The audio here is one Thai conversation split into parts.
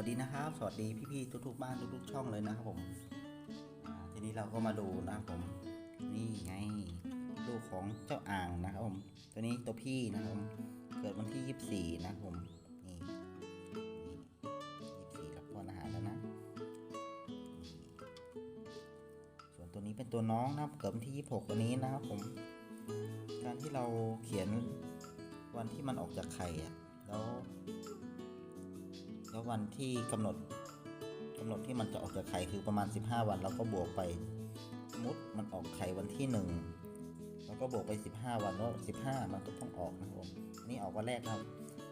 วัสดีนะครับ สวัสดีพี่ๆทุกๆบ้านทุกๆช่องเลยนะครับผมทีนี้เราก็มาดูนะครับผม นี่ไงลูกของเจ้าอ่างนะครับผม ตัวนี้ตัวพี่นะครับผมเกิดวันที่ 24 นะครับผมนี่นี่24รับป้อนอาหารแล้วนะนะส่วนตัวนี้เป็นตัวน้องนะครับเกิดวันที่ 26 วันนี้นะครับผม การที่เราเขียนวันที่มันออกจากไข่อะแล้ว วันที่กำหนดกำหนดที่มันจะออกจากไข่คือประมาณ 15 วันเราก็บวกไปสมมติมันออกไข่วันที่หนึ่งเราก็บวกไป 15 วันแล้ว15 มันก็ต้องออกนะครับผมนนี้ออกวันแรกครับ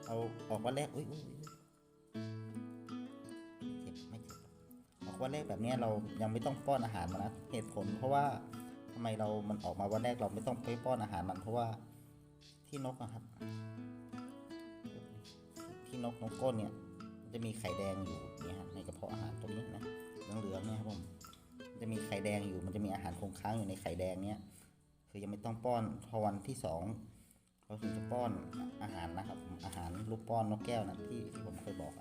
เอาออกวันแรกอุ้ยอุ้ยอุ๊ยเจ็บไม่เจ็บออกวันแรกแบบนี้เรายังไม่ต้องป้อนอาหารมันนะเหตุผลเพราะว่าทำไมเรามันออกมาวันแรกเราไม่ต้องไปป้อนอาหารมันเพราะว่าที่นกนะครับ ที่นกนกก้นเนี่ย จะมีไข่แดงอยู่เนี่ยฮะในกระเพาะอาหารตรงนี้นะเหลืองๆเนี่ยครับผมจะมีไข่แดงอยู่ มันจะมีอาหารคงค้างอยู่ในไข่แดงเนี่ยคือยังไม่ต้องป้อนพอวันที่สองเราถึงจะป้อนอาหารนะครับอาหารลูกป้อนนกแก้วนะที่ที่ผมเคยบอก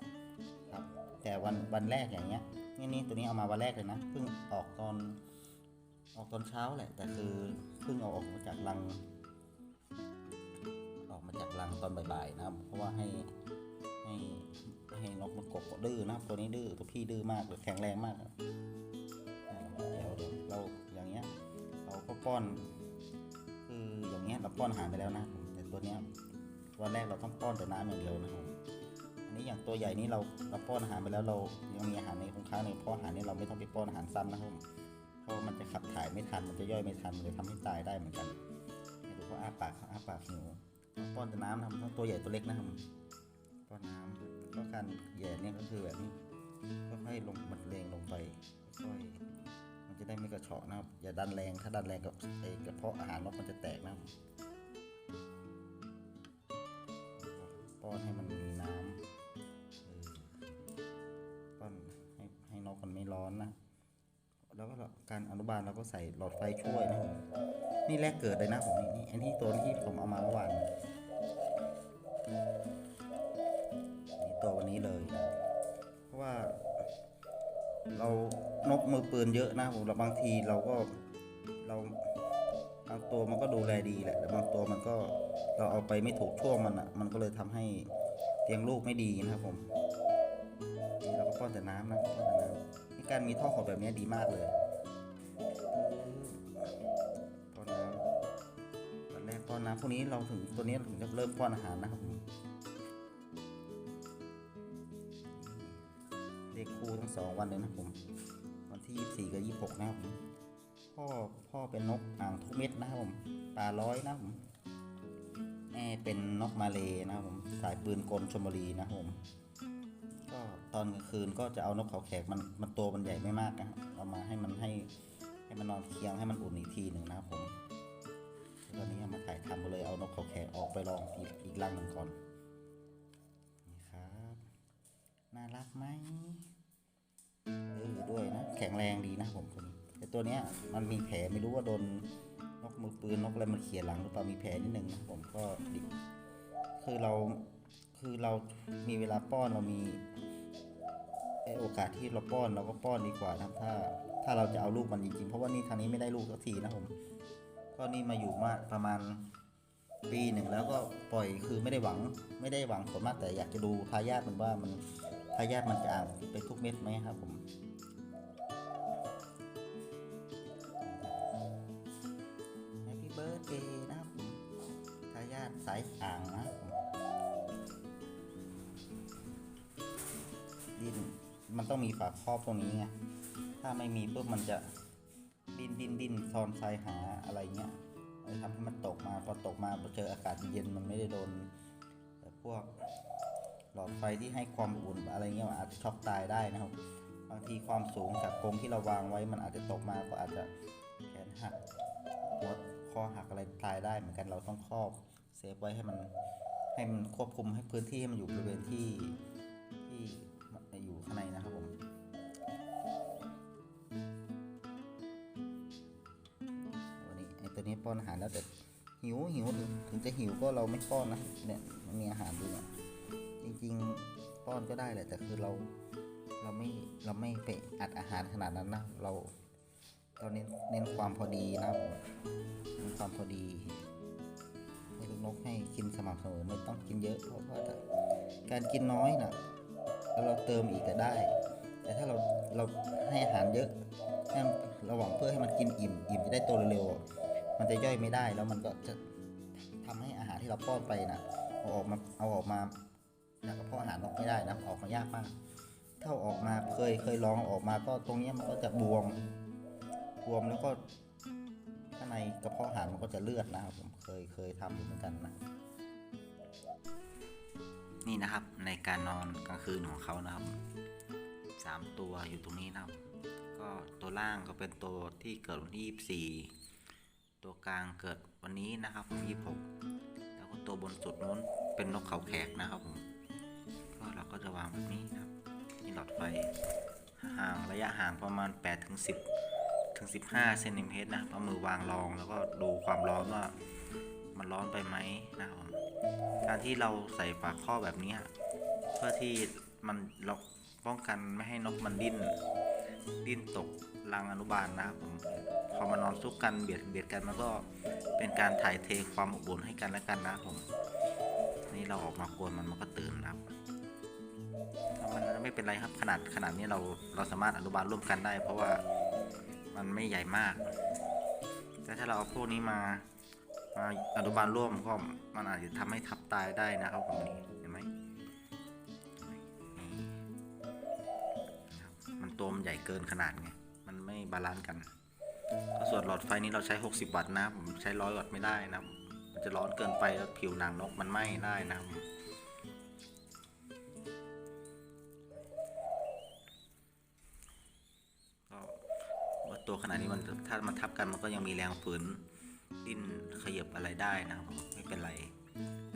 ครับ แต่วันวันแรกอย่างเงี้ยนี่นี่ตัวนี้เอามาวันแรกเลยนะเพิ่งออกตอนออกตอนเช้าแหละ แต่คือเพิ่งเอาออกมาจากรัง ออกมาจากรังตอนบ่ายๆนะครับเพราะว่าให้ให้ ให้นกมันกบดื้อนะครับตัวนี้ดื้อตัวพี่ดื้อมากแข็งแรงมากเดี๋ยวเดี๋ยวเราอย่างเงี้ย เราก็ป้อนคืออย่างเงี้ยเราป้อนอาหารไปแล้วนะแต่ตัวเนี้ยวันแรกเราต้องป้อนแต่น้ำอย่างเดียวนะครับอันนี้อย่างตัวใหญ่นี้เราเราป้อนอาหารไปแล้วเรายังมีอาหารในคงค้างในกระเพาะอาหารนี้เราไม่ต้องไปป้อนอาหารซ้ำนะครับเพราะมันจะขับถ่ายไม่ทันมันจะย่อยไม่ทันมันเลยทำให้ตายได้เหมือนกันดูเขาอ้าปากเขาอ้าปากหิวป้อนแต่น้ำนะครับทั้งตัวใหญ่ตัวเล็กนะครับป้อนน้ำ ก็การแย่เนี่ยก็คือแบบนี้ค่อยๆลงมันเลงลงไปค่อยมันจะได้ไม่กระเฉาะนะครับ อย่าดันแรงถ้าดันแรงกับไอ้กระเพาะอาหารนกมันจะแตกนะป้อนให้มันมีน้ำป้อนให้ให้นกมันไม่ร้อนนะแล้วก็การอนุบาลเราก็ใส่หลอดไฟช่วยนะผมนี่แรกเกิดเลยนะผมนี่นี่อันที่ตัวที่ผมเอามาเมื่อวาน ตัววันนี้เลย เพราะว่า เรานกมือปืนเยอะนะผมเราบางทีเราก็เราบางตัวมันก็ดูแลดีแหละแต่บางตัวมันก็เราเอาไปไม่ถูกช่วงมันอะ มันก็เลยทำให้เลี้ยงลูกไม่ดีนะครับผมนี่เราก็ป้อนแต่น้ำนะป้อนแต่น้ำการมีท่อขดแบบนี้ดีมากเลยป้อนน้ำตอนแรกป้อนน้ำพวกนี้เราถึงตัวนี้เราถึงจะเริ่มป้อนอาหารนะครับผม เลขคู่ทั้งสองวันเลยนะผม วันที่24กับ26นะครับผมพ่อพ่อเป็นนกอ่างทุกเม็ดนะครับผมตาร้อยนะผมแม่เป็นนกมาเลนะครับผมสายปืนกลชมบุรีนะครับผมก็ตอนกลางคืนก็จะเอานกเขาแขกมันมันตัวมันใหญ่ไม่มากนะเอามาให้มันให้ให้มันนอนเคียงให้มันอุ่นอีกทีหนึ่งนะครับผมตอนนี้มาถ่ายทำเลยเอานกเขาแขกออกไปลองอีกอีกรังหนึ่งก่อนนี่ครับ น่ารักไหม แข็งแรงดีนะผมตัวนี้แต่ตัวเนี้ยมันมีแผลไม่รู้ว่าโดนนกมือปืนนกอะไรมันเขี่ยหลังหรือเปล่ามีแผลนิดนึงนะผมก็ดิคือเราคือเรามีเวลาป้อนเรามีโอกาสที่เราป้อนเราก็ป้อนดีกว่านะถ้าถ้าเราจะเอาลูกมันจริงๆเพราะว่านี่ทางนี้ไม่ได้ลูกสักทีนะผมก็นี่มาอยู่มาประมาณปีหนึ่งแล้วก็ปล่อยคือไม่ได้หวังไม่ได้หวังผลมากแต่อยากจะดูทายาทมันว่ามันทายาทมันจะอ่านไปทุกเม็ดไหมครับผม มันต้องมีฝาครอบตรงนี้ไงถ้าไม่มีปุ๊บมันจะดิ้นดิ้นดิ้นซอนทรายหาอะไรเงี้ยทำให้มันตกมาพอตกมาพอเจออากาศเย็นมันไม่ได้โดนพวกหลอดไฟที่ให้ความอุ่นอะไรเงี้ยมันอาจจะช็อกตายได้นะครับ บางทีความสูงจากกรงที่เราวางไว้มันอาจจะตกมาก็อาจจะแขนหักหัวคอหักอะไรตายได้เหมือนกันเราต้องครอบเซฟไว้ให้มันให้มันควบคุมให้พื้นที่ให้มันอยู่บริเวณที่ที่ ในนะครับผมวันนี้ไอ้ตัวนี้ป้อนอาหารแล้วแต่หิวหิวถึงถึงจะหิวก็เราไม่ป้อนนะเนี่ยมันมีอาหารดูเนี่จริงๆป้อนก็ได้แหละแต่คือเราเราไม่เราไม่ไปอัดอาหารขนาดนั้นนะเราเราเน้นเน้นความพอดีนะผมเน้นความพอดีให้ลูกนกให้กินสม่ำเสมอไม่ต้องกินเยอะเพราะว่าการกินน้อยนะ แล้วเราเติมอีกก็ได้ แต่ถ้าเราเราให้อาหารเยอะให้ระหว่างเพื่อให้มันกินอิ่ม อิ่มจะได้โตเร็วๆมันจะย่อยไม่ได้แล้วมันก็จะทำให้อาหารที่เราป้อนไปนะเอาออกมาเอาออกมาจากกระเพาะอาหารนกไม่ได้นะออกมายากมากถ้าอาออกมาเคยเคยลองออกมาก็ตรงนี้มันก็จะบวมบวมแล้วก็ข้างในกระเพาะอาหารมันก็จะเลือดนะครับผมเคยเคยทำอยู่เหมือนกันนะ นี่นะครับในการนอนกลางคืนของเขานะครับสามตัวอยู่ตรงนี้นะครับ ก็ตัวล่างก็เป็นตัวที่เกิดวันที่24 ตัวกลางเกิดวันนี้นะครับ26แล้วก็ตัวบนสุดนู้นเป็นนกเขาแขกนะครับผมก็เราก็จะวางแบบนี้นะครับนี่หลอดไฟห่างระยะห่างประมาณ8ถึง10ถึง15เซนติเมตรนะครับเอามือวางรองแล้วก็ดูความร้อนว่า มันร้อนไปไหมนะครับผมการที่เราใส่ฝาข้อบแบบนี้เพื่อที่มันเราป้องกันไม่ให้นกมันดิ้น ดิ้นตกรังอนุบาลนะครับผมพอมานอนซุกกันเบียดเบียดกันมันก็เป็นการถ่ายเทความอบอุ่นให้กันและกันนะครับผม นี่เราออกมากวนมันมันก็ตื่นนะครับมันไม่เป็นไรครับขนาดขนาดนี้เราเราสามารถอนุบาลร่วมกันได้ เพราะว่ามันไม่ใหญ่มาก แต่ถ้าเราเอาพวกนี้มา อนุบาลร่วมก็มันอาจจะทำให้ทับตายได้นะครับผมนี่เห็นไหมมันตัวมันใหญ่เกินขนาดไงมันไม่บาลานซ์กันก็ส่วนหลอดไฟนี้เราใช้ 60 วัตต์นะผมใช้ร้อยวัตต์ไม่ได้นะมันจะร้อนเกินไปแล้วผิวหนังนกมันไหม้ได้นะครับผมก็ว่าตัวขนาดนี้มันถ้ามันทับกันมันก็ยังมีแรงฝืน ดิ้นขยับอะไรได้นะครับผมไม่เป็นไร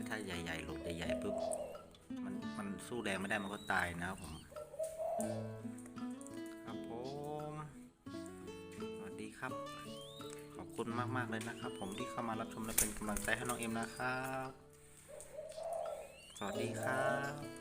ถ้าใหญ่ๆหลดใหญ่ๆปุ๊บมันมันสู้แรงไม่ได้มันก็ตายนะครับผมครับผมสวัสดีครับ ขอบคุณมากๆเลยนะครับ ผมที่เข้ามารับชมและเป็นกำลังใจให้น้องเอ็มนะครับ สวัสดีครับ